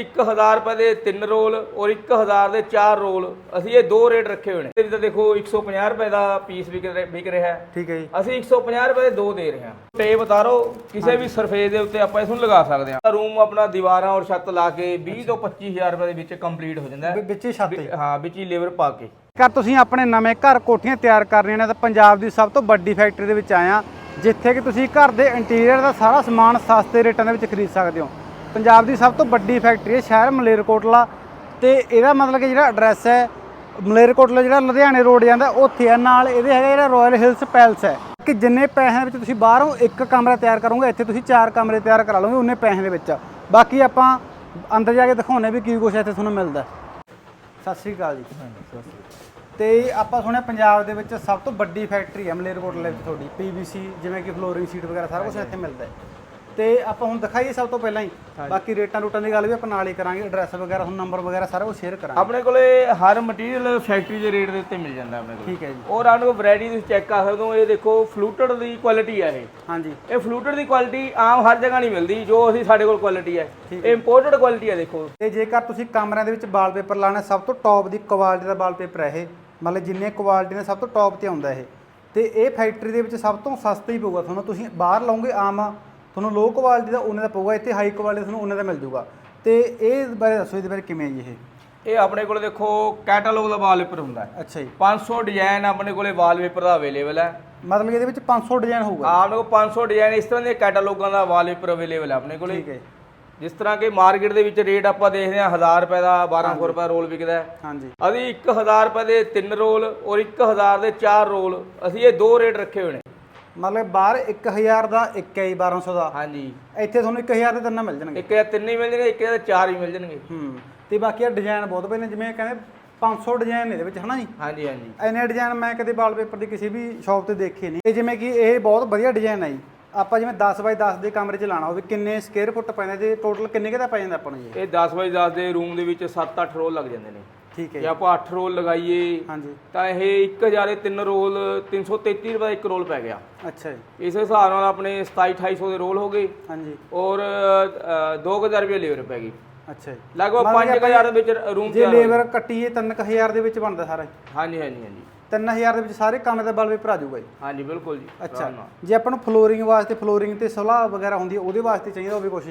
ਅਸੀਂ 1000 ਰੁਪਏ ਦੇ 3 ਰੋਲ ਔਰ 1000 ਦੇ 4 ਰੋਲ। ਅਸੀਂ ਇਹ ਦੋ ਰੇਟ ਰੱਖੇ ਹੋਏ ਨੇ। ਤਾਂ ਦੇਖੋ 150 ਰੁਪਏ ਦਾ ਪੀਸ ਵਿਕ ਰਿਹਾ- ਵਿਕ ਰਿਹਾ ਹੈ। ਠੀਕ ਹੈ ਜੀ। ਅਸੀਂ 150 ਰੁਪਏ ਦੇ ਦੋ ਦੇ ਰਹੇ ਹਾਂ। ਟੇਪ ਉਤਾਰੋ ਕਿਸੇ ਵੀ ਸਰਫੇਸ ਦੇ ਉੱਤੇ ਆਪਾਂ ਇਸ ਨੂੰ ਲਗਾ ਸਕਦੇ ਹਾਂ। ਰੂਮ ਆਪਣਾ ਦੀਵਾਰਾਂ ਔਰ ਛੱਤ ਲਾ ਕੇ 20 ਤੋਂ 25000 ਰੁਪਏ ਦੇ ਵਿੱਚ ਕੰਪਲੀਟ ਹੋ ਜਾਂਦਾ ਹੈ। ਵਿੱਚ ਹੀ ਛੱਤ ਹੀ। ਹਾਂ ਵਿੱਚ ਹੀ ਲੇਬਰ ਪਾ ਕੇ। ਕਰ ਤੁਸੀਂ ਆਪਣੇ ਨਵੇਂ ਘਰ ਕੋਠੀਆਂ ਤਿਆਰ ਕਰਨੀਆਂ ਨੇ ਤਾਂ ਪੰਜਾਬ ਦੀ ਸਭ ਤੋਂ ਵੱਡੀ ਫੈਕਟਰੀ ਦੇ ਵਿੱਚ ਆਇਆ ਜਿੱਥੇ ਕਿ ਤੁਸੀਂ ਘਰ ਦੇ ਇੰਟੀਰੀਅਰ ਦਾ ਸਾਰਾ ਸਮਾਨ ਸਸਤੇ ਰੇਟਾਂ ਦੇ ਵਿੱਚ ਖਰੀਦ ਸਕਦੇ ਹੋ। ਪੰਜਾਬ ਦੀ ਸਭ ਤੋਂ ਵੱਡੀ ਫੈਕਟਰੀ ਹੈ ਸ਼ਹਿਰ ਮਲੇਰਕੋਟਲਾ ਤੇ ਇਹਦਾ ਮਤਲਬ ਕਿ ਜਿਹੜਾ ਐਡਰੈਸ ਹੈ ਮਲੇਰਕੋਟਲਾ ਜਿਹੜਾ ਲੁਧਿਆਣੇ ਰੋਡ ਜਾਂਦਾ ਉੱਥੇ ਹੈ ਨਾਲ ਇਹਦੇ ਹੈਗਾ ਜਿਹੜਾ ਰਾਇਲ ਹਿਲਸ ਪੈਲਸ ਹੈ। ਕਿ ਜਿੰਨੇ ਪੈਸਿਆਂ ਵਿੱਚ ਤੁਸੀਂ ਬਾਹਰੋਂ ਇੱਕ ਕਮਰਾ ਤਿਆਰ ਕਰੋਗੇ ਇੱਥੇ ਤੁਸੀਂ ਚਾਰ ਕਮਰੇ ਤਿਆਰ ਕਰਾ ਲਓਗੇ ਉਹਨੇ ਪੈਸਿਆਂ ਦੇ ਵਿੱਚ। ਬਾਕੀ ਆਪਾਂ ਅੰਦਰ ਜਾ ਕੇ ਦਿਖਾਉਣੇ ਵੀ ਕੀ ਕੁਛ ਇੱਥੇ ਤੁਹਾਨੂੰ ਮਿਲਦਾ ਸਤਿ ਸ੍ਰੀ ਅਕਾਲ ਜੀ। ਤੇ ਆਪਾਂ ਸੁਣਿਆ ਪੰਜਾਬ ਦੇ ਵਿੱਚ ਸਭ ਤੋਂ ਵੱਡੀ ਫੈਕਟਰੀ ਹੈ ਮਲੇਰਕੋਟਲੇ ਵਿੱਚ ਤੁਹਾਡੀ ਪੀਵੀਸੀ ਜਿਵੇਂ ਕਿ ਫਲੋਰਿੰਗ ਸ਼ੀਟ ਵਗੈਰਾ ਸਾਰਾ ਕੁਝ ਇੱਥੇ ਮਿਲਦਾ ਹੈ। ਤੇ ਆਪਾਂ ਹੁਣ ਦਿਖਾਈਏ ਸਭ ਤੋਂ ਪਹਿਲਾਂ ਹੀ। ਬਾਕੀ ਰੇਟਾਂ ਰੂਟਾਂ ਦੀ ਗੱਲ ਵੀ ਆਪਾਂ ਨਾਲ ਹੀ ਕਰਾਂਗੇ ਐਡਰੈਸ ਵਗੈਰਾ ਹੁਣ ਨੰਬਰ ਵਗੈਰਾ ਸਾਰਾ ਕੁਝ ਸ਼ੇਅਰ ਕਰਾਂਗੇ। ਆਪਣੇ ਕੋਲੇ ਹਰ ਮਟੀਰੀਅਲ ਫੈਕਟਰੀ ਦੇ ਰੇਟ ਦੇ ਉੱਤੇ ਮਿਲ ਜਾਂਦਾ ਆਪਣੇ ਕੋਲ। ਠੀਕ ਹੈ ਜੀ। ਔਰ ਆਨ ਕੋ ਵੈਰਾਈਟੀ ਤੁਸੀਂ ਚੈੱਕ ਕਰ ਸਕਦੇ ਹੋ ਇਹ ਦੇਖੋ ਫਲੂਟਡ ਦੀ ਕੁਆਲਿਟੀ ਹੈ ਇਹ। ਹਾਂਜੀ। ਇਹ ਫਲੂਟਡ ਦੀ ਕੁਆਲਿਟੀ ਆਮ ਹਰ ਜਗ੍ਹਾ ਨਹੀਂ ਮਿਲਦੀ ਜੋ ਅਸੀਂ ਸਾਡੇ ਕੋਲ ਕੁਆਲਿਟੀ ਹੈ ਇਹ ਇੰਪੋਰਟਡ ਕੁਆਲਿਟੀ ਹੈ ਦੇਖੋ। ਤੇ ਜੇਕਰ ਤੁਸੀਂ ਕਮਰਿਆਂ ਦੇ ਵਿੱਚ ਵਾਲਪੇਪਰ ਲਾਣਾ ਸਭ ਤੋਂ ਟੌਪ ਦੀ ਕੁਆਲਿਟੀ ਦਾ ਵਾਲਪੇਪਰ ਹੈ ਇਹ। ਮਤਲਬ ਜਿੰਨੇ ਕੁਆਲਿਟੀ ਨੇ ਸਭ ਤੋਂ ਟੌਪ ਤੇ ਆਉਂਦਾ ਇਹ। ਤੇ ਇਹ ਫੈਕਟਰੀ ਦੇ ਵਿੱਚ ਸਭ ਤੋਂ ਸਸਤਾ ਹੀ ਪਊਗਾ। ਤੁਹਾਨੂੰ ਤੁਸੀਂ ਬਾਹਰ ਲਾਉਂਗੇ ਆਮ ਤੁਹਾਨੂੰ ਲੋ ਕੁਆਲਿਟੀ ਦਾ ਉਹਨੇ ਦਾ ਪਊਗਾ ਇੱਥੇ ਹਾਈ ਕੁਆਲਿਟੀ ਤੁਹਾਨੂੰ ਉਹਨੇ ਦਾ ਮਿਲ ਜੂਗਾ ਤੇ ਇਹ ਬਾਰੇ ਦੱਸੋ ਇਹਦੇ ਬਾਰੇ ਕਿਵੇਂ ਹੈ ਇਹ? ਇਹ ਆਪਣੇ ਕੋਲ ਦੇਖੋ ਕੈਟਾਲੌਗ ਦਾ ਵਾਲਪੇਪਰ ਹੁੰਦਾ ਹੈ। ਅੱਛਾ ਜੀ। 500 ਡਿਜ਼ਾਈਨ ਆਪਣੇ ਕੋਲੇ ਵਾਲਪੇਪਰ ਦਾ ਅਵੇਲੇਬਲ ਹੈ। ਮਤਲਬ ਇਹਦੇ ਵਿੱਚ 500 ਡਿਜ਼ਾਈਨ ਹੋਊਗਾ ਆਪਣੇ ਕੋਲ 500 ਡਿਜ਼ਾਈਨ ਇਸ ਤਰ੍ਹਾਂ ਦੇ ਕੈਟਾਲੌਗਾਂ ਦਾ ਵਾਲਪੇਪਰ ਅਵੇਲੇਬਲ ਹੈ ਆਪਣੇ ਕੋਲੇ। ਠੀਕ ਹੈ ਜਿਸ ਤਰ੍ਹਾਂ ਕਿ ਮਾਰਕੀਟ ਦੇ ਵਿੱਚ ਰੇਟ ਆਪਾਂ ਦੇਖਦੇ ਹਾਂ 1000 ਰੁਪਏ ਦਾ 1200 ਰੁਪਏ ਰੋਲ ਵਿਕਦਾ ਹੈ। ਹਾਂਜੀ। ਅਸੀਂ 1000 ਰੁਪਏ ਦੇ 3 ਰੋਲ ਔਰ 1000 ਦੇ 4 ਰੋਲ ਅਸੀਂ ਇਹ ਦੋ ਰੇਟ ਰੱਖੇ ਹੋਏ ਨੇ। ਮਤਲਬ ਬਾਹਰ 1000 ਦਾ ਇੱਕ ਹੈ ਜੀ 1200 ਦਾ। ਹਾਂਜੀ। ਇੱਥੇ ਤੁਹਾਨੂੰ 1000 ਦੇ ਤਿੰਨ ਮਿਲ ਜਾਣਗੇ। ਇੱਕ ਜਾਂ ਤਿੰਨ ਹੀ ਮਿਲ ਜਾਣਗੇ ਇੱਕ ਜਾਂ ਚਾਰ ਹੀ ਮਿਲ ਜਾਣਗੇ। ਹੂੰ ਤੇ ਬਾਕੀ ਆ ਡਿਜ਼ਾਈਨ ਬਹੁਤ ਪਏ ਨੇ ਜਿਵੇਂ ਕਹਿੰਦੇ 500 ਡਿਜ਼ਾਈਨ ਨੇ ਇਹਦੇ ਵਿੱਚ ਹਨਾ ਜੀ? ਹਾਂਜੀ ਹਾਂਜੀ। ਐਨੇ ਡਿਜ਼ਾਈਨ ਮੈਂ ਕਦੇ ਵਾਲਪੇਪਰ ਦੀ ਕਿਸੇ ਵੀ ਸ਼ਾਪ ਤੇ ਦੇਖੇ ਨਹੀਂ। ਇਹ ਜਿਵੇਂ ਕਿ ਇਹ ਬਹੁਤ ਵਧੀਆ ਡਿਜ਼ਾਈਨ ਹੈ ਜੀ। ਆਪਾਂ ਜਿਵੇਂ 10 ਬਾਈ 10 ਦੇ ਕਮਰੇ ਚ ਲਾਣਾ ਹੋਵੇ ਕਿੰਨੇ ਸਕੁਅਰ ਫੁੱਟ ਪੈਂਦਾ ਤੇ ਟੋਟਲ ਕਿੰਨੇ ਕਿਦਾ ਪੈ ਜਾਂਦਾ ਆਪਾਂ ਨੂੰ ਜੀ? ਇਹ 10 ਬਾਈ 10 ਦੇ ਰੂਮ ਦੇ ਵਿੱਚ 7-8 ਰੋਲ ਲੱਗ ਜਾਂਦੇ ਨੇ। ਠੀਕ ਹੈ ਜੇ ਆਪਾਂ 8 ਰੋਲ ਲਗਾਈਏ ਹਾਂਜੀ। ਤਾਂ ਇਹ 1000 ਦੇ 3 ਰੋਲ 333 ਰੁਪਏ ਦਾ ਇੱਕ ਰੋਲ ਪੈ ਗਿਆ। ਅੱਛਾ ਜੀ। ਇਸ ਹਿਸਾਬ ਨਾਲ ਆਪਣੇ 27 2800 ਦੇ ਰੋਲ ਹੋ ਗਏ। ਹਾਂਜੀ। ਔਰ 2000 ਰੁਪਏ ਲੇਬਰ ਪੈ ਗਈ। ਅੱਛਾ ਜੀ। ਲਗਭਗ ਮਤਲਬ ਕਿ 5000 ਦੇ ਵਿੱਚ ਰੂਮ ਜੇ ਲੇਬਰ ਕੱਟੀਏ 3000 ਦੇ ਵਿੱਚ ਬਣਦਾ ਸਾਰਾ। ਹਾਂਜੀ ਹਾਂਜੀ ਹਾਂਜੀ। 3000 ਦੇ ਵਿੱਚ ਸਾਰੇ ਕੰਮ ਦਾ ਵਾਲਪੇਪਰ ਆ ਜਾਊਗਾ ਜੀ। ਹਾਂਜੀ ਬਿਲਕੁਲ ਜੀ। ਅੱਛਾ। ਜੇ ਆਪਾਂ ਨੂੰ ਫਲੋਰਿੰਗ ਵਾਸਤੇ ਫਲੋਰਿੰਗ ਤੇ ਸਲਾਹ ਵਗੈਰਾ ਹੁੰਦੀ ਹੈ ਉਹਦੇ ਵਾਸਤੇ ਚਾਹੀਦਾ ਹੋਵੇ ਕੁਛ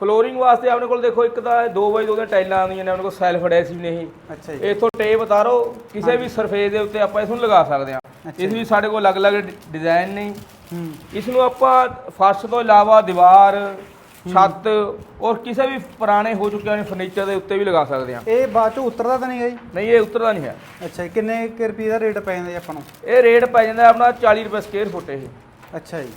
ਫਲੋਰਿੰਗ ਵਾਸਤੇ ਆਪਣੇ ਕੋਲ ਦੇਖੋ ਇੱਕ ਤਾਂ 2x2 ਦੀਆਂ ਟਾਈਲਾਂ ਆਉਂਦੀਆਂ ਨੇ ਆਪਣੇ ਕੋਲ ਸੈਲਫ ਅਡੈਸਿਵ ਨੇ ਇਹ। ਅੱਛਾ ਜੀ। ਇਥੋਂ ਟੇਪ ਉਤਾਰੋ ਕਿਸੇ ਵੀ ਸਰਫੇਸ ਦੇ ਉੱਤੇ ਆਪਾਂ ਇਸ ਨੂੰ ਲਗਾ ਸਕਦੇ ਹਾਂ। ਇਸ ਵੀ ਸਾਡੇ ਕੋਲ ਅਲੱਗ-ਅਲੱਗ ਡਿਜ਼ਾਈਨ ਨੇ। ਹੂੰ। ਇਸ ਨੂੰ ਆਪਾਂ ਫਰਸ਼ ਤੋਂ ਇਲਾਵਾ ਦੀਵਾਰ ਛੱਤ ਔਰ ਕਿਸੇ ਵੀ ਪੁਰਾਣੇ ਹੋ ਚੁੱਕੇ ਨੇ ਫਰਨੀਚਰ ਦੇ ਉੱਤੇ ਵੀ ਲਗਾ ਸਕਦੇ ਹਾਂ। ਇਹ ਬਾਅਦ ਚ ਉਤਰਦਾ ਤਾਂ ਨਹੀਂ ਗਾ ਜੀ? ਨਹੀਂ ਇਹ ਉਤਰਦਾ ਨਹੀਂ ਹੈ। ਅੱਛਾ ਜੀ ਕਿੰਨੇ ਰੁਪਏ ਦਾ ਰੇਟ ਪੈ ਜਾਂਦਾ ਜੀ ਆਪਾਂ ਨੂੰ? ਇਹ ਰੇਟ ਪੈ ਜਾਂਦਾ ਆਪਣਾ 40 ਰੁਪਏ ਸਕੁਅਰ ਫੁੱਟ ਇਹ। ਅੱਛਾ ਜੀ।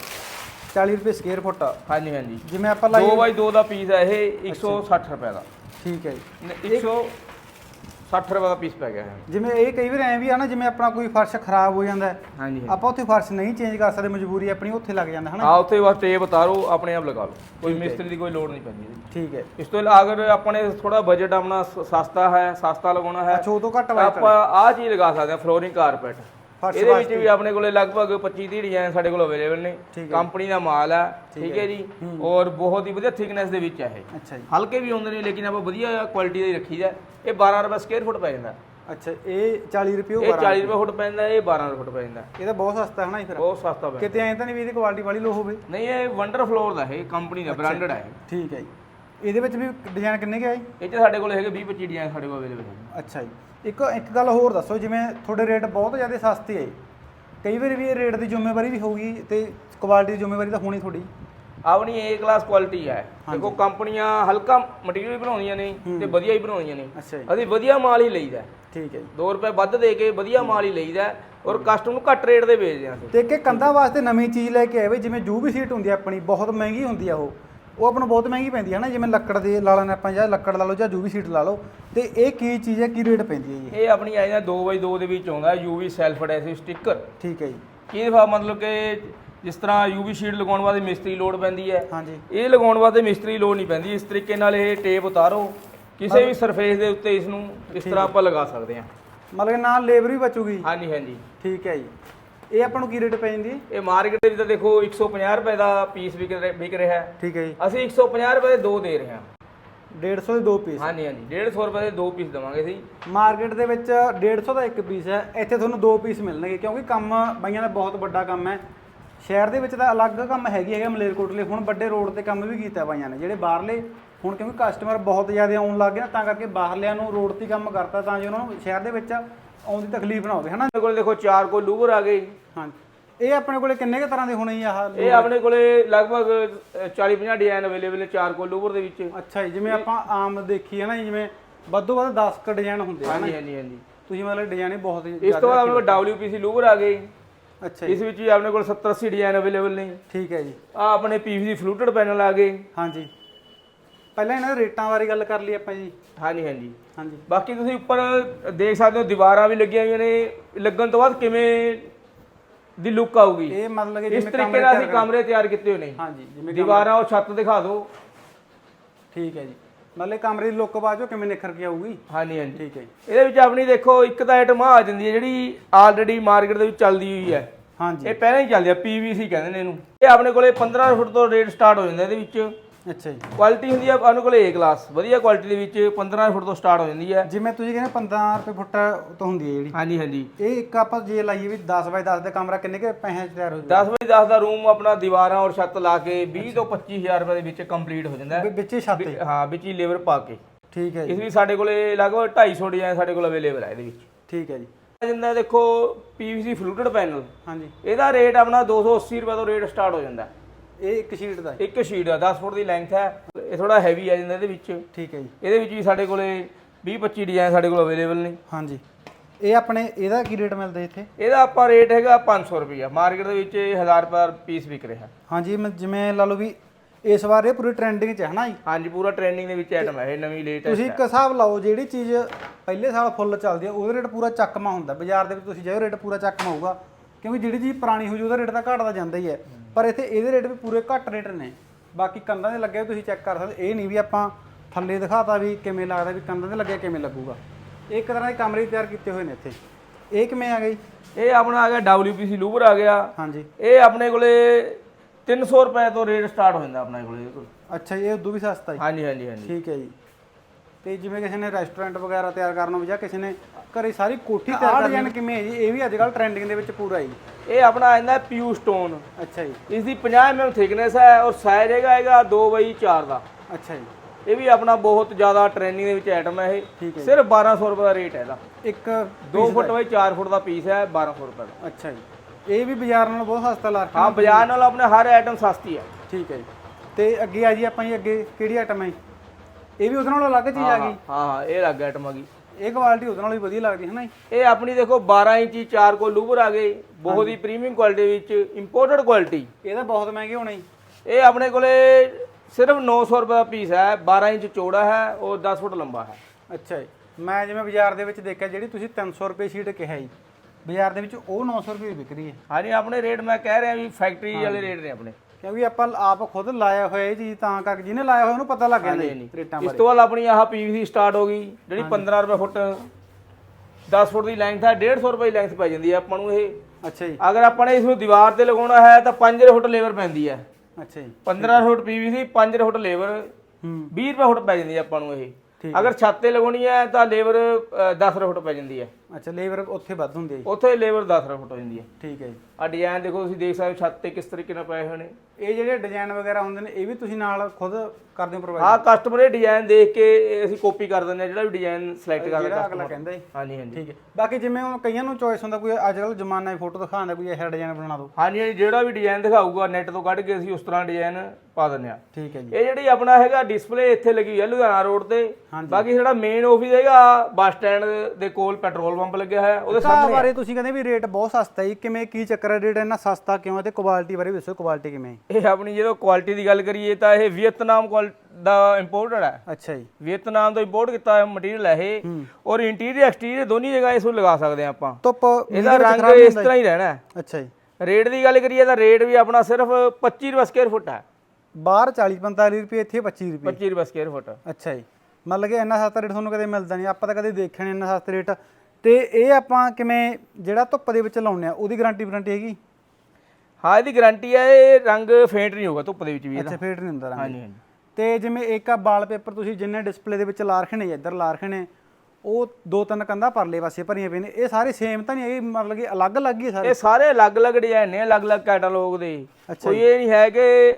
40 ਰੁਪਏ ਸਕੁਅਰ ਫੁੱਟ ਹਾਂਜੀ ਹਾਂਜੀ। ਜਿਵੇਂ ਆਪਾਂ 2 ਲਾਈਏ ਬਾਈ 2 ਦਾ ਪੀਸ ਹੈ ਇਹ 160 ਰੁਪਏ ਦਾ। ਠੀਕ ਹੈ ਜੀ। ਨ- 160 ਰੁਪਏ ਦਾ ਪੀਸ ਪੈ ਗਿਆ ਹੈ ਜਿਵੇਂ ਇਹ ਕਈ ਵਾਰ ਐ ਵੀ ਆ ਨਾ ਜਿਵੇਂ ਆਪਣਾ ਕੋਈ ਫਰਸ਼ ਖਰਾਬ ਹੋ ਜਾਂਦਾ ਹਾਂਜੀ ਆਪਾਂ ਉੱਥੇ ਫਰਸ਼ ਨਹੀਂ ਚੇਂਜ ਕਰ ਸਕਦੇ ਮਜਬੂਰੀ ਆਪਣੀ ਉੱਥੇ ਲੱਗ ਜਾਂਦਾ ਹਨਾ ਆ ਉੱਥੇ ਬਸ ਟੇਪ ਉਤਾਰੋ ਆਪਣੇ ਆਪ ਲਗਾ ਲਓ। ਕੋਈ ਮਿਸਤਰੀ ਦੀ ਕੋਈ ਲੋੜ ਨਹੀਂ ਪੈਂਦੀ। ਠੀਕ ਹੈ। ਇਸ ਤੋਂ ਇਲਾਵਾ ਅਗਰ ਆਪਣੇ ਥੋੜਾ ਬਜਟ ਆਪਣਾ ਸਸਤਾ ਹੈ ਸਸਤਾ ਲਗਾਉਣਾ ਹੈ ਅੱਛਾ ਉਹ ਤੋਂ ਘੱਟ ਆਪਾਂ ਆਹ ਚੀਜ਼ ਲਗਾ ਸਕਦੇ ਹਾਂ ਫਲੋਰਿੰਗ ਕਾਰਪੈਟ ਇਹਦੇ ਵਿੱਚ ਵੀ ਆਪਣੇ ਕੋਲੇ ਲਗਭਗ 25 30 ਡਿਜ਼ਾਈਨ ਸਾਡੇ ਕੋਲ ਅਵੇਲੇਬਲ ਨੇ। ਕੰਪਨੀ ਦਾ ਮਾਲ ਹੈ ਠੀਕ ਹੈ ਜੀ। ਔਰ ਬਹੁਤ ਹੀ ਵਧੀਆ ਥਿਕਨੈਸ ਦੇ ਵਿੱਚ ਹੈ ਇਹ। ਅੱਛਾ ਜੀ। ਹਲਕੇ ਵੀ ਹੁੰਦੇ ਨੇ ਲੇਕਿਨ ਆਪਾਂ ਵਧੀਆ ਕੁਆਲਿਟੀ ਦਾ ਰੱਖੀਦਾ ਇਹ 12 ਰੁਪਏ ਸਕੁਅਰ ਫੁੱਟ ਪੈ ਜਾਂਦਾ। ਅੱਛਾ ਇਹ 40 ਰੁਪਏ ਉਹ ਇਹ 12 40 ਰੁਪਏ। ਫੁੱਟ ਪੈਂਦਾ ਇਹ 12 ਰੁਪਏ ਫੁੱਟ ਪੈਂਦਾ ਇਹ ਤਾਂ ਬਹੁਤ ਸਸਤਾ ਹੈ ਨਾ ਫਿਰ। ਬਹੁਤ ਸਸਤਾ ਪੈਂਦਾ ਕਿਤੇ ਐਂ ਤਾਂ ਨਹੀਂ ਵੀ ਇਹਦੀ ਕੁਆਲਿਟੀ ਵਾਲੀ ਲੋ ਹੋਵੇ। ਨਹੀਂ ਇਹ ਵੰਡਰ ਫਲੋਰ ਦਾ ਇਹ ਕੰਪਨੀ ਦਾ ਬ੍ਰਾਂਡਡ ਹੈ ਠੀਕ ਹੈ ਜੀ। ਇਹਦੇ ਵਿੱਚ ਵੀ ਡਿਜ਼ਾਈਨ ਕਿੰਨੇ ਕੁ ਹੈ ਜੀ? ਇਹ 'ਚ ਸਾਡੇ ਕੋਲ ਹੈਗੇ 20 25 ਡਿਜ਼ਾਈਨ ਸਾਡੇ ਕੋਲ ਅਵੇਲੇਬਲ ਹੈ ਅੱਛਾ ਜੀ। ਇੱਕ ਇੱਕ ਗੱਲ ਹੋਰ ਦੱਸੋ ਜਿਵੇਂ ਤੁਹਾਡੇ ਰੇਟ ਬਹੁਤ ਜ਼ਿਆਦਾ ਸਸਤੇ ਹੈ ਕਈ ਵਾਰੀ ਵੀ ਇਹ ਰੇਟ ਦੀ ਜ਼ਿੰਮੇਵਾਰੀ ਵੀ ਹੋਊਗੀ ਤੇ ਕੁਆਲਿਟੀ ਦੀ ਜ਼ਿੰਮੇਵਾਰੀ ਤਾਂ ਹੋਣੀ ਤੁਹਾਡੀ। ਆਪਣੀ ਏ ਕਲਾਸ ਕੁਆਲਿਟੀ ਹੈ ਦੇਖੋ ਕੰਪਨੀਆਂ ਹਲਕਾ ਮਟੀਰੀਅਲ ਬਣਾਉਂਦੀਆਂ ਨੇ ਤੇ ਵਧੀਆ ਹੀ ਬਣਾਉਂਦੀਆਂ ਨੇ। ਅੱਛਾ ਜੀ। ਅਸੀਂ ਵਧੀਆ ਮਾਲ ਹੀ ਲਈਦਾ। ਠੀਕ ਹੈ ਜੀ। 2 ਰੁਪਏ ਵੱਧ ਦੇ ਕੇ ਵਧੀਆ ਮਾਲ ਹੀ ਲਈਦਾ ਔਰ ਕਸਟਮਰ ਨੂੰ ਘੱਟ ਰੇਟ ਦੇ ਵੇਚਦੇ ਹਾਂ ਅਸੀਂ। ਤੇ ਇੱਕ ਇਹ ਕੰਧਾਂ ਵਾਸਤੇ ਨਵੀਂ ਚੀਜ਼ ਲੈ ਕੇ ਆਏ ਬਈ ਜਿਵੇਂ ਜੂ ਵੀ ਸੀਟ ਹੁੰਦੀ ਆ ਆਪਣੀ ਬਹੁਤ ਮਹਿੰਗੀ ਹੁੰਦੀ ਆ ਉਹ। ਉਹ ਆਪਾਂ ਨੂੰ ਬਹੁਤ ਮਹਿੰਗੀ ਪੈਂਦੀ ਹੈ ਨਾ ਜਿਵੇਂ ਲੱਕੜ ਦੇ ਲਾ ਲੈਣੇ ਆਪਾਂ ਜਾਂ ਲੱਕੜ ਲਾ ਲਓ ਜਾਂ ਜੂ ਵੀ ਸੀਟ ਲਾ ਲਓ ਤੇ ਇਹ ਕੀ ਚੀਜ਼ ਹੈ ਕੀ ਰੇਟ ਪੈਂਦੀ ਹੈ ਜੀ? ਇਹ ਆਪਣੀ ਆਈ ਨਾ 2x2 ਦੇ ਵਿੱਚ ਆਉਂਦਾ ਯੂਵੀ ਸੈਲਫ ਅਡੈਸਿਵ ਸਟicker ਠੀਕ ਹੈ ਜੀ। ਕੀ ਦਫਾ ਮਤਲਬ ਕਿ ਜਿਸ ਤਰ੍ਹਾਂ ਯੂਵੀ ਸ਼ੀਟ ਲਗਾਉਣ ਵਾਸਤੇ ਮਿਸਤਰੀ ਲੋਡ ਪੈਂਦੀ ਹੈ ਹਾਂਜੀ। ਇਹ ਲਗਾਉਣ ਵਾਸਤੇ ਮਿਸਤਰੀ ਲੋਡ ਨਹੀਂ ਪੈਂਦੀ ਇਸ ਤਰੀਕੇ ਨਾਲ ਇਹ ਟੇਪ ਉਤਾਰੋ। ਕਿਸੇ ਵੀ ਸਰਫੇਸ ਦੇ ਉੱਤੇ ਇਸ ਨੂੰ ਇਸ ਤਰ੍ਹਾਂ ਆਪਾਂ ਲਗਾ ਸਕਦੇ ਹਾਂ। ਮਤਲਬ ਕਿ ਨਾਲ ਲੇਬਰ ਵੀ ਬਚੂਗੀ। ਹਾਂਜੀ ਹਾਂਜੀ। ਠੀਕ ਹੈ ਜੀ। ਇਹ ਆਪਾਂ ਨੂੰ ਕੀ ਰੇਟ ਪੈ ਜਾਂਦੀ ਹੈ? ਇਹ ਮਾਰਕੀਟ ਦੇ ਵਿੱਚ ਤਾਂ ਦੇਖੋ 150 ਰੁਪਏ ਦਾ ਪੀਸ ਵਿਕ ਰਿਹਾ- ਵਿਕ ਰਿਹਾ ਹੈ। ਠੀਕ ਹੈ ਜੀ। ਅਸੀਂ 150 ਰੁਪਏ ਦੇ ਦੋ ਦੇ ਰਹੇ ਹਾਂ। 150 ਦੇ ਦੋ ਪੀਸ। ਹਾਂਜੀ ਹਾਂਜੀ। 150 ਰੁਪਏ ਦੇ ਦੋ ਪੀਸ ਦਵਾਂਗੇ ਅਸੀਂ। ਮਾਰਕੀਟ ਦੇ ਵਿੱਚ 150 ਦਾ ਇੱਕ ਪੀਸ ਹੈ। ਇੱਥੇ ਤੁਹਾਨੂੰ ਦੋ ਪੀਸ ਮਿਲਣਗੇ ਕਿਉਂਕਿ ਕੰਮ ਬਾਈਆਂ ਦਾ ਬਹੁਤ ਵੱਡਾ ਕੰਮ ਹੈ। ਸ਼ਹਿਰ ਦੇ ਵਿੱਚ ਤਾਂ ਅਲੱਗ ਕੰਮ ਹੈਗੀ ਹੈਗਾ ਮਲੇਰਕੋਟਲੇ। ਹੁਣ ਵੱਡੇ ਰੋਡ ਤੇ ਕੰਮ ਵੀ ਕੀਤਾ ਬਾਈਆਂ ਨੇ ਜਿਹੜੇ ਬਾਹਰਲੇ ਹੁਣ ਕਿਉਂਕਿ ਕਸਟਮਰ ਬਹੁਤ ਜ਼ਿਆਦਾ ਆਉਣ ਲੱਗ ਗਏ ਨਾ ਤਾਂ ਕਰਕੇ ਬਾਹਰਲਿਆਂ ਨੂੰ ਰੋਡ ਤੇ ਹੀ ਕੰਮ ਕਰਤਾ ਤਾਂ ਜੋ ਉਹਨਾਂ ਨੂੰ ਸ਼ਹਿਰ ਦੇ ਵਿੱਚ ਆਉਣ ਦੀ ਤਕਲੀਫ ਨਾ ਹੋਵੇ ਹਨਾ? ਆਪਣੇ ਕੋਲ ਦੇਖੋ ਚਾਰ ਕੋ ਲੂਵਰ ਆ ਗਏ। ਹਾਂਜੀ। ਇਹ ਆਪਣੇ ਕੋਲੇ ਕਿੰਨੇ ਕੁ ਤਰ੍ਹਾਂ ਦੇ ਹੋਣੇ ਜੀ ਆਹ ਇਹ ਆਪਣੇ ਕੋਲੇ ਲਗਭਗ 40 50 ਡਿਜ਼ਾਈਨ ਅਵੇਲੇਬਲ ਨੇ ਚਾਰ ਕੋ ਲੂਵਰ ਦੇ ਵਿੱਚ। ਅੱਛਾ ਜੀ ਜਿਵੇਂ ਆਪਾਂ ਆਮ ਦੇਖੀ ਹੈ ਨਾ ਜੀ, ਜਿਵੇਂ ਵੱਧੋ ਵੱਧ 10 ਕ ਡਿਜ਼ਾਈਨ ਹੁੰਦੇ ਆ ਹਾਂਜੀ ਹਾਂਜੀ ਹਾਂਜੀ। ਤੁਸੀਂ ਮਤਲਬ ਡਿਜ਼ਾਈਨ ਬਹੁਤ ਇਸ ਤੋਂ ਬਾਅਦ ਆਪਣੇ ਕੋਲ WPC ਲੂਵਰ ਆ ਗਏ। ਅੱਛਾ ਜੀ। ਇਸ ਵਿੱਚ ਵੀ ਆਪਣੇ ਕੋਲ 70 80 ਡਿਜ਼ਾਈਨ ਅਵੇਲੇਬਲ ਨੇ। ਠੀਕ ਹੈ ਜੀ। ਆ ਆਪਣੇ PVC ਫਲੂਟਡ ਪੈਨਲ ਆ ਗਏ। ਹਾਂਜੀ। ਪਹਿਲਾਂ ਇਹਨਾਂ ਦੇ ਰੇਟਾਂ ਬਾਰੇ ਗੱਲ ਕਰ ਲਈ ਆਪਾਂ ਜੀ। ਹਾਂਜੀ ਹਾਂਜੀ। ਹਾਂਜੀ। ਬਾਕੀ ਤੁਸੀਂ ਉੱਪਰ ਦੇਖ ਸਕਦੇ ਹੋ ਦੀਵਾਰਾਂ ਵੀ ਲੱਗੀਆਂ ਹੋਈਆਂ ਨੇ। ਲੱਗਣ ਤੋਂ ਬਾਅਦ ਕਿਵੇਂ ਦੀ ਲੁੱਕ ਆਊਗੀ? ਇਹ ਮਤਲਬ ਕਿ ਇਸ ਜਿਵੇਂ ਤਰੀਕੇ ਨਾਲ ਅਸੀਂ ਕਮਰੇ ਤਿਆਰ ਕੀਤੇ ਹੋਏ ਨੇ। ਹਾਂਜੀ ਜਿਵੇਂ ਦੀਵਾਰਾਂ ਔਰ ਛੱਤ ਦਿਖਾ ਦਿਓ। ਠੀਕ ਹੈ ਜੀ। ਮਤਲਬ ਕਮਰੇ ਦੀ ਲੁੱਕ ਬਾਜੋ ਕਿਵੇਂ ਨਿਖਰ ਕੇ ਆਊਗੀ? ਹਾਂਜੀ ਹਾਂਜੀ। ਠੀਕ ਹੈ ਜੀ। ਇਹਦੇ ਵਿੱਚ ਆਪਣੀ ਦੇਖੋ ਇੱਕ ਤਾਂ ਆਈਟਮ ਆ ਜਾਂਦੀ ਹੈ ਜਿਹੜੀ ਆਲਰੇਡੀ ਮਾਰਕੀਟ ਦੇ ਵਿੱਚ ਚੱਲਦੀ ਹੋਈ ਹੈ। ਹਾਂਜੀ। ਇਹ ਪਹਿਲਾਂ ਹੀ ਚੱਲਦੀ ਆ PVC ਕਹਿੰਦੇ ਨੇ ਇਹਨੂੰ। ਇਹ ਆਪਣੇ ਕੋਲੇ 15 ਫੁੱਟ ਤੋਂ ਰੇਟ ਸਟਾਰਟ ਹੋ ਜਾਂਦਾ ਇਹਦੇ ਵਿੱਚ। ਅੱਛਾ ਜੀ। ਕੁਆਲਿਟੀ ਹੁੰਦੀ ਆ ਆਪਣੇ ਕੋਲੇ A ਕਲਾਸ ਵਧੀਆ ਕੁਆਲਿਟੀ ਦੇ ਵਿੱਚ 15 ਫੁੱਟ ਤੋਂ ਸਟਾਰਟ ਹੋ ਜਾਂਦੀ ਹੈ ਜਿਵੇਂ ਤੁਸੀਂ ਕਹਿੰਦੇ 15 ਰੁਪਏ ਫੁੱਟ ਤੋਂ ਹੁੰਦੀ ਹੈ ਜਿਹੜੀ। ਹਾਂਜੀ ਹਾਂਜੀ। ਇਹ ਇੱਕ ਆਪਾਂ ਜੇ ਲਾਈਏ ਵੀ 10 ਬਾਈ 10 ਦਾ ਕਮਰਾ ਕਿੰਨੇ ਕੇ ਪੈਸੇ 'ਚ ਤਿਆਰ ਹੋ 10 ਬਾਈ 10 ਦਾ ਰੂਮ ਆਪਣਾ ਦੀਵਾਰਾਂ ਔਰ ਛੱਤ ਲਾ ਕੇ 20 ਤੋਂ 25000 ਰੁਪਏ ਦੇ ਵਿੱਚ ਕੰਪਲੀਟ ਹੋ ਜਾਂਦਾ। ਹੈ ਜਾਊਗਾ ਵਿੱਚ ਛੱਤ ਹੈ। ਹਾਂ ਵਿੱਚ ਹੀ ਲੇਬਰ ਪਾ ਕੇ। ਠੀਕ ਹੈ ਜੀ। ਇਸ ਵੀ ਸਾਡੇ ਕੋਲੇ ਲਗਭਗ 250 ਡਿਜ਼ਾਈਨ ਸਾਡੇ ਕੋਲ ਅਵੇਲੇਬਲ ਹੈ ਇਹਦੇ ਵਿੱਚ। ਠੀਕ ਹੈ ਜੀ। ਆ ਜਾਂਦਾ ਦੇਖੋ PVC ਫਲੂਟਡ ਪੈਨਲ ਹਾਂਜੀ। ਇਹਦਾ ਰੇਟ ਆਪਣਾ 280 ਰੁਪਏ ਤੋਂ ਰੇਟ ਸਟਾਰਟ ਹੋ ਜਾਂਦਾ। ਹੈ। ਇਹ ਇੱਕ ਸ਼ੀਟ ਦਾ ਹੈ। ਇੱਕ ਸ਼ੀਟ ਆ 10 ਫੁੱਟ ਦੀ ਲੈਂਥ ਹੈ। ਇਹ ਥੋੜਾ ਹੈਵੀ ਆ ਜਾਂਦਾ ਇਹਦੇ ਵਿੱਚ। ਠੀਕ ਹੈ ਜੀ। ਇਹਦੇ ਵਿੱਚ ਵੀ ਸਾਡੇ ਕੋਲੇ 20 25 ਡਿਜ਼ਾਈਨ ਸਾਡੇ ਕੋਲ ਅਵੇਲੇਬਲ ਨੇ। ਹਾਂਜੀ। ਇਹ ਆਪਣੇ ਇਹਦਾ ਕੀ ਰੇਟ ਮਿਲਦਾ ਇੱਥੇ? ਇਹਦਾ ਆਪਾਂ ਰੇਟ ਹੈਗਾ 500 ਰੁਪਏ ਮਾਰਕੀਟ ਦੇ ਵਿੱਚ ਇਹ 1000 ਰੁਪਏ ਪੀਸ ਵਿਕ ਰਿਹਾ। ਹਾਂਜੀ ਮੈਂ ਜਿਵੇਂ ਲਾ ਲਓ ਵੀ ਇਸ ਵਾਰ ਇਹ ਪੂਰੀ ਟ੍ਰੈਂਡਿੰਗ 'ਚ ਹੈ ਨਾ ਜੀ। ਹਾਂਜੀ ਪੂਰਾ ਟ੍ਰੈਂਡਿੰਗ ਦੇ ਵਿੱਚ ਆਈਟਮ ਹੈ ਇਹ ਨਵੀਂ ਲੇਟੈਸਟ ਤੁਸੀਂ ਇੱਕ ਹਿਸਾਬ ਲਾਓ ਜਿਹੜੀ ਚੀਜ਼ ਪਹਿਲੇ ਸਾਲ ਫੁੱਲ ਚੱਲਦੀ ਆ ਉਹਦਾ ਰੇਟ ਪੂਰਾ ਚੱਕਮਾ ਹੁੰਦਾ। ਬਾਜ਼ਾਰ ਦੇ ਵਿੱਚ ਤੁਸੀਂ ਜਾਓ ਰੇਟ ਪੂਰਾ ਚੱਕਮਾ ਹੋਊਗਾ। ਕਿਉਂਕਿ ਜਿਹੜੀ ਚੀਜ਼ ਪੁਰਾਣੀ ਹੋ ਜੂ ਉਹਦਾ ਰੇਟ ਤਾਂ ਘਟਦਾ ਜਾਂਦਾ ਹੀ ਹੈ। ਪਰ ਇੱਥੇ ਇਹਦੇ ਰੇਟ ਵੀ ਪੂਰੇ ਘੱਟ ਰੇਟ ਨੇ। ਬਾਕੀ ਕੰਧਾਂ ਦੇ ਲੱਗੇ ਤੁਸੀਂ ਚੈੱਕ ਕਰ ਸਕਦੇ ਇਹ ਨਹੀਂ ਵੀ ਆਪਾਂ ਥੱਲੇ ਦਿਖਾਤਾ ਵੀ ਕਿਵੇਂ ਲੱਗਦਾ ਵੀ ਕੰਧਾਂ ਦੇ ਲੱਗੇ ਕਿਵੇਂ ਲੱਗੂਗਾ। ਇੱਕ ਤਰ੍ਹਾਂ ਦੇ ਕਮਰੇ ਤਿਆਰ ਕੀਤੇ ਹੋਏ ਨੇ ਇੱਥੇ। ਇਹ ਕਿਵੇਂ ਆ ਗਈ? ਇਹ ਆਪਣਾ ਆ ਗਿਆ WPC ਲੂਵਰ ਆ ਗਿਆ। ਹਾਂਜੀ। ਇਹ ਆਪਣੇ ਕੋਲੇ 300 ਰੁਪਏ ਤੋਂ ਰੇਟ ਸਟਾਰਟ ਹੋ ਜਾਂਦਾ ਆਪਣੇ ਕੋਲੇ ਅੱਛਾ ਇਹ ਉਦੋਂ ਵੀ ਸਸਤਾ ਜੀ। ਹਾਂਜੀ ਹਾਂਜੀ ਹਾਂਜੀ। ਠੀਕ ਹੈ ਜੀ। ਤੇ ਜਿਵੇਂ ਕਿਸੇ ਨੇ ਰੈਸਟੋਰੈਂਟ ਵਗੈਰਾ ਤਿਆਰ ਕਰਨਾ ਹੋਵੇ ਜਾਂ ਕਿਸੇ ਨੇ ਘਰੇ ਸਾਰੀ ਕੋਠੀ ਤਿਆਰ ਕਰਨੀ ਕਿਵੇਂ ਹੈ ਜੀ ਇਹ ਵੀ ਅੱਜ ਕੱਲ ਟ੍ਰੈਂਡਿੰਗ ਦੇ ਵਿੱਚ ਪੂਰਾ ਜੀ। ਇਹ ਆਪਣਾ ਆਂਦਾ ਪਿਊ ਸਟੋਨ ਅੱਛਾ ਜੀ। ਇਸ ਦੀ 50 mm ਥਿਕਨੈਸ ਹੈ ਔਰ ਸਾਈਜ਼ ਹੈਗਾ ਹੈਗਾ 2 ਬਾਈ 4 ਦਾ। ਅੱਛਾ ਜੀ। ਇਹ ਵੀ ਆਪਣਾ ਬਹੁਤ ਜ਼ਿਆਦਾ ਟ੍ਰੈਂਡਿੰਗ ਦੇ ਵਿੱਚ ਆਈਟਮ ਹੈ ਇਹ। ਠੀਕ ਹੈ ਸਿਰਫ 1200 ਰੁਪਏ ਦਾ ਰੇਟ ਹੈ ਇਹਦਾ। ਇੱਕ 2 ਫੁੱਟ ਬਾਈ 4 ਫੁੱਟ ਦਾ ਪੀਸ ਹੈ 1200 ਰੁਪਏ ਦਾ। ਅੱਛਾ ਜੀ। ਇਹ ਵੀ ਬਾਜ਼ਾਰ ਨਾਲੋਂ ਬਹੁਤ ਸਸਤਾ ਲਾ ਰੱਖਿਆ। ਹਾਂ ਬਾਜ਼ਾਰ ਨਾਲ ਆਪਣੇ ਹਰ ਆਈਟਮ ਸਸਤੀ ਹੈ। ਠੀਕ ਹੈ ਜੀ। ਤੇ ਅੱਗੇ ਆ ਜੀ ਆਪਾਂ ਜੀ ਅੱਗੇ ਕਿਹੜੀ ਆਈਟਮ ਹੈ ਜੀ? ਇਹ ਵੀ ਉਹਦੇ ਨਾਲੋਂ ਅਲੱਗ ਚੀਜ਼ ਆ ਗਈ। ਹਾਂ ਹਾਂ ਇਹ ਲੱਗ ਆਈਟਮ ਆ ਗਈ। ਇਹ ਕੁਆਲਿਟੀ ਉਹਦੇ ਨਾਲੋਂ ਵੀ ਵਧੀਆ ਲੱਗਦੀ ਹੈ ਨਾ ਜੀ। ਇਹ ਆਪਣੀ ਦੇਖੋ 12 ਇੰਚੀ 4 ਕੋ ਲੂਵਰ ਆ ਗਏ। ਬਹੁਤ ਹੀ ਪ੍ਰੀਮੀਅਮ ਕੁਆਲਿਟੀ ਵਿੱਚ ਇੰਪੋਰਟਡ ਕੁਆਲਿਟੀ ਇਹ ਤਾਂ ਬਹੁਤ ਮਹਿੰਗੇ ਹੋਣੇ ਜੀ। ਇਹ ਆਪਣੇ ਕੋਲੇ ਸਿਰਫ 900 ਰੁਪਏ ਦਾ ਪੀਸ ਹੈ। 12 ਇੰਚ ਚੌੜਾ ਹੈ ਔਰ 10 ਫੁੱਟ ਲੰਬਾ ਹੈ। ਅੱਛਾ ਜੀ। ਮੈਂ ਜਿਵੇਂ ਬਾਜ਼ਾਰ ਦੇ ਵਿੱਚ ਦੇਖਿਆ ਜਿਹੜੀ ਤੁਸੀਂ 300 ਰੁਪਏ ਸ਼ੀਟ ਕਿਹਾ ਜੀ ਬਾਜ਼ਾਰ ਦੇ ਵਿੱਚ ਉਹ 900 ਰੁਪਏ ਦੀ ਵਿਕ ਰਹੀ ਹੈ। ਹਾਂਜੀ ਆਪਣੇ ਰੇਟ ਮੈਂ ਕਹਿ ਰਿਹਾ ਵੀ ਫੈਕਟਰੀ ਵਾਲੇ ਰੇਟ ਨੇ ਆਪਣੇ। ਕਿਉਂਕਿ ਆਪਾਂ ਆਪ ਖੁਦ ਲਾਇਆ ਹੋਇਆ ਇਹ ਚੀਜ਼ ਤਾਂ ਕਰਕੇ ਜਿਹਨੇ ਲਾਇਆ ਹੋਇਆ ਉਹਨੂੰ ਪਤਾ ਲੱਗ ਜਾਂਦਾ ਜੀ। ਰੇਟਾਂ ਇਸ ਬਾਰੇ। ਤੋਂ ਬਾਅਦ ਆਪਣੀ ਆਹ ਪੀਵੀਸੀ ਸਟਾਰਟ ਹੋ ਗਈ ਜਿਹੜੀ 15 ਰੁਪਏ ਫੁੱਟ 10 ਫੁੱਟ ਦੀ ਲੈਂਥ ਹੈ 150 ਰੁਪਏ ਦੀ ਲੈਂਥ ਪੈ ਜਾਂਦੀ ਹੈ ਆਪਾਂ ਨੂੰ ਇਹ। ਅੱਛਾ ਜੀ। ਅਗਰ ਆਪਾਂ ਨੇ ਇਸ ਨੂੰ ਦੀਵਾਰ ਤੇ ਲਗਾਉਣਾ ਹੈ ਤਾਂ 5 ਫੁੱਟ ਲੇਬਰ ਪੈਂਦੀ ਹੈ ਅੱਛਾ ਜੀ। 15 ਫੁੱਟ ਪੀਵੀਸੀ 5 ਫੁੱਟ ਲੇਬਰ ਹੂੰ। 20 ਰੁਪਏ ਫੁੱਟ ਪੈ ਜਾਂਦੀ ਹੈ ਆਪਾਂ ਨੂੰ ਇਹ। ਠੀਕ ਅਗਰ ਛੱਤ ਤੇ ਲਗਾਉਣੀ ਹੈ ਤਾਂ ਲੇਬਰ 10 ਰੁਪਏ ਫੁੱਟ ਪੈ ਜਾਂਦੀ ਹੈ ਅੱਛਾ ਲੇਬਰ ਉੱਥੇ ਵੱਧ ਹੁੰਦੀ ਹੈ ਜੀ? ਉੱਥੇ ਲੇਬਰ 10 ਰੁਪਏ ਫੁੱਟ ਹੋ ਜਾਂਦੀ ਹੈ। ਠੀਕ ਹੈ ਜੀ। ਆ ਡਿਜ਼ਾਈਨ ਦੇਖੋ ਤੁਸੀਂ ਦੇਖ ਸਕਦੇ ਹੋ ਛੱਤ ਤੇ ਕਿਸ ਤਰੀਕੇ ਨਾਲ ਪਏ ਹੋਏ ਨੇ। ਇਹ ਜਿਹੜੇ ਡਿਜ਼ਾਈਨ ਵਗੈਰਾ ਹੁੰਦੇ ਨੇ ਇਹ ਵੀ ਤੁਸੀਂ ਨਾਲ ਖੁਦ ਕਰਦੇ ਹੋ ਪ੍ਰੋਵਾਈਡ ਆਹ ਕਸਟਮਰ ਇਹ ਡਿਜ਼ਾਈਨ ਦੇਖ ਕੇ ਅਸੀਂ ਕਾਪੀ ਕਰ ਦਿੰਦੇ ਆ ਜਿਹੜਾ ਵੀ ਡਿਜ਼ਾਈਨ ਸਿਲੈਕਟ ਕਰਦਾ ਜਿਹੜਾ ਅਗਲਾ ਕਹਿੰਦਾ ਜੀ। ਹਾਂਜੀ ਹਾਂਜੀ। ਠੀਕ ਹੈ। ਬਾਕੀ ਜਿਵੇਂ ਹੁਣ ਕਈਆਂ ਨੂੰ ਚੋਇਸ ਹੁੰਦਾ ਕੋਈ ਅੱਜ ਕੱਲ ਜ਼ਮਾਨਾ ਦੀ ਫੋਟੋ ਦਿਖਾਉਂਦਾ ਕੋਈ ਇਹੋ ਡਿਜ਼ਾਈਨ ਬਣਾ ਦਿਓ ਹਾਂਜੀ ਹਾਂਜੀ ਜਿਹੜਾ ਵੀ ਡਿਜ਼ਾਈਨ ਦਿਖਾਊਗਾ ਨੈਟ ਤੋਂ ਕੱਢ ਕੇ ਅਸੀਂ ਉਸ ਤਰ੍ਹਾਂ ਡਿਜ਼ਾਈਨ ਪਾ ਦਿੰਦੇ ਆ ਠੀਕ ਹੈ ਜੀ। ਇਹ ਜਿਹੜੀ ਆਪਣਾ ਹੈਗਾ ਡਿਸਪਲੇ ਇੱਥੇ ਲੱਗੀ ਹੋਈ ਹੈ ਲੁਧਿਆਣਾ ਰੋਡ ਤੇ। ਬਾਕੀ ਜਿਹੜਾ ਮੇਨ ਆਫਿਸ ਹੈਗਾ ਬੱਸ ਸਟੈਂਡ ਦੇ ਕੋਲ ਪੈਟਰੋਲ ਪੰਪ ਲੱਗਿਆ ਹੋਇਆ ਉਹਦੇ ਸਾਹਮਣੇ ਬਾਰੇ ਤੁਸੀਂ ਕਹਿੰਦੇ ਵੀ ਰੇਟ ਬਹੁਤ ਸਸਤਾ ਜੀ ਕਿਵੇਂ ਕੀ ਚੱਕਰ ਹੈ ਰੇਟ ਇੰਨਾ ਸਸਤਾ ਕਿਉਂ ਹੈ ਤੇ ਕੁਆਲਿਟੀ ਬਾਰੇ ਵੀ ਦੱਸੋ ਕੁਆਲਿਟੀ ਕਿਵੇਂ ਹੈ? ਇਹ ਆਪਣੀ ਜਦੋਂ ਕੁਆਲਿਟੀ ਦੀ ਗੱਲ ਕਰੀਏ ਤਾਂ ਇਹ ਵੀਅਤਨਾਮ ਕੁਆਲ- ਦਾ ਇੰਪੋਰਟਡ ਹੈ। ਅੱਛਾ ਜੀ। ਵੀਅਤਨਾਮ ਤੋਂ ਇੰਪੋਰਟ ਕੀਤਾ ਹੋਇਆ ਮਟੀਰੀਅਲ ਹੈ ਇਹ ਔਰ ਇੰਟੀਰੀਅਰ ਐਕਸਟੀਰੀਅਰ ਦੋਨੀ ਜਗ੍ਹਾ ਇਸ ਨੂੰ ਲਗਾ ਸਕਦੇ ਆ ਆਪਾਂ। ਧੁੱਪ ਇਹਦਾ ਰੰਗ ਇਸ ਤਰ੍ਹਾਂ ਹੀ ਰਹਿਣਾ ਹੈ। ਅੱਛਾ ਜੀ। ਰੇਟ ਦੀ ਗੱਲ ਕਰੀਏ ਤਾਂ ਰੇਟ ਵੀ ਆਪਣਾ ਸਿਰਫ 25 ਰੁਪਏ ਸਕੁਅਰ ਫੁੱਟ ਹੈ। ਬਾਹਰ 40 45 ਰੁਪਏ ਇੱਥੇ 25 ਰੁਪਏ। 25 ਰੁਪਏ ਸਕੁਅਰ ਫੁੱਟ ਅੱਛਾ ਜੀ। ਮਤਲਬ ਕਿ ਇੰਨਾ ਸਸਤਾ ਰੇਟ ਤੁਹਾਨੂੰ ਕਦੇ ਮਿਲਦਾ ਨਹੀਂ। ਆਪਾਂ ਤਾਂ ਕਦੇ ਦੇਖਿਆ ਨਹੀਂ ਇੰਨਾ ਸਸਤਾ ਰੇਟ ਤੇ ਇਹ ਆਪਾਂ ਕਿਵੇਂ ਜਿਹੜਾ ਧੁੱਪ ਦੇ ਵਿੱਚ ਲਾਉਂਦੇ ਆ ਉਹਦੀ ਗਾਰੰਟੀ ਵਾਰੰਟੀ ਹੈਗੀ? ਹਾਂ ਇਹਦੀ ਗਾਰੰਟੀ ਹੈ ਇਹ ਰੰਗ ਫੇਂਟ ਨਹੀਂ ਹੋਗਾ ਧੁੱਪ ਦੇ ਵਿੱਚ ਵੀ ਇਹਦਾ। ਅੱਛਾ ਫੇਟ ਨਹੀਂ ਹੁੰਦਾ ਰੰਗ। ਹਾਂਜੀ ਹਾਂਜੀ। ਤੇ ਜਿਵੇਂ ਇੱਕ ਆ ਵਾਲਪੇਪਰ ਤੁਸੀਂ ਜਿੰਨੇ ਡਿਸਪਲੇ ਦੇ ਵਿੱਚ ਲਾ ਰੱਖੇ ਨੇ ਇੱਧਰ ਲਾ ਰੱਖੇ ਨੇ ਉਹ ਦੋ ਤਿੰਨ ਕੰਧਾਂ ਪਰਲੇ ਪਾਸੇ ਭਰੀਆਂ ਪਈਆਂ ਨੇ ਇਹ ਸਾਰੇ ਸੇਮ ਤਾਂ ਨਹੀਂ ਹੈਗੇ ਮਤਲਬ ਕਿ ਅਲੱਗ-ਅਲੱਗ ਹੀ ਸਾਰੇ। ਇਹ ਸਾਰੇ ਅਲੱਗ-ਅਲੱਗ ਡਿਜ਼ਾਈਨ ਨੇ ਅਲੱਗ-ਅਲੱਗ ਕੈਟਾਲੋਗ ਦੇ। ਕੋਈ ਇਹ ਨਹੀਂ ਹੈ ਕਿ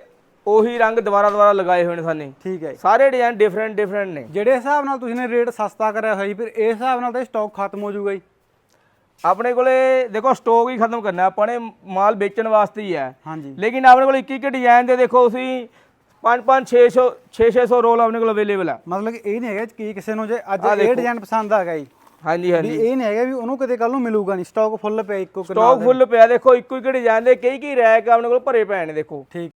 ਉਹੀ ਰੰਗ ਦੁਬਾਰਾ ਦੁਬਾਰਾ ਲਗਾਏ ਹੋਏ ਨੇ ਸਾਨੇ। ਠੀਕ ਹੈ। ਸਾਰੇ ਡਿਜ਼ਾਈਨ ਡਿਫਰੈਂਟ ਡਿਫਰੈਂਟ ਨੇ। ਜਿਹੜੇ ਹਿਸਾਬ ਨਾਲ ਤੁਸੀਂ ਨੇ ਰੇਟ ਸਸਤਾ ਕਰਿਆ ਹੋਇਆ ਜੀ ਫਿਰ ਇਸ ਹਿਸਾਬ ਨਾਲ ਤਾਂ ਸਟਾਕ ਖਤਮ ਹੋ ਜਾਊਗਾ ਜੀ। ਆਪਣੇ ਕੋਲੇ ਦੇਖੋ ਸਟਾਕ ਹੀ ਖਤਮ ਕਰਨਾ ਆਪਾਂ ਨੇ ਮਾਲ ਵੇਚਣ ਵਾਸਤੇ ਹੀ ਹੈ। ਹਾਂਜੀ। ਲੇਕਿਨ ਆਪਣੇ ਕੋਲ ਇੱਕ ਇੱਕ ਡਿਜ਼ਾਈਨ ਦੇ ਦੇਖੋ ਤੁਸੀਂ 5 5 600 600 ਰੋਲ ਆਪਣੇ ਕੋਲ ਅਵੇਲੇਬਲ ਹੈ ਮਤਲਬ ਇਹ ਨਹੀਂ ਹੈਗਾ ਕਿ ਕਿਸੇ ਨੂੰ ਜੇ ਅੱਜ ਇਹ। ਡਿਜ਼ਾਈਨ ਪਸੰਦ ਆ ਗਿਆ ਜੀ। ਹਾਂਜੀ ਹਾਂਜੀ। ਇਹ ਨਹੀਂ ਹੈਗਾ ਵੀ ਉਹਨੂੰ ਕਿਤੇ ਕੱਲ ਨੂੰ ਮਿਲੂਗਾ ਨਹੀਂ। ਸਟਾਕ ਫੁੱਲ ਪਿਆ ਇੱਕੋ ਕਨਾਲ ਸਟਾਕ। ਫੁੱਲ ਪਿਆ ਦੇਖੋ ਇੱਕੋ ਇੱਕ ਡਿਜ਼ਾਈਨ ਦੇ ਕਈ ਕਈ ਰੈਕ ਆਪਣੇ ਕੋਲ ਭਰੇ ਪਏ ਨੇ ਦੇਖੋ। ਠੀਕ।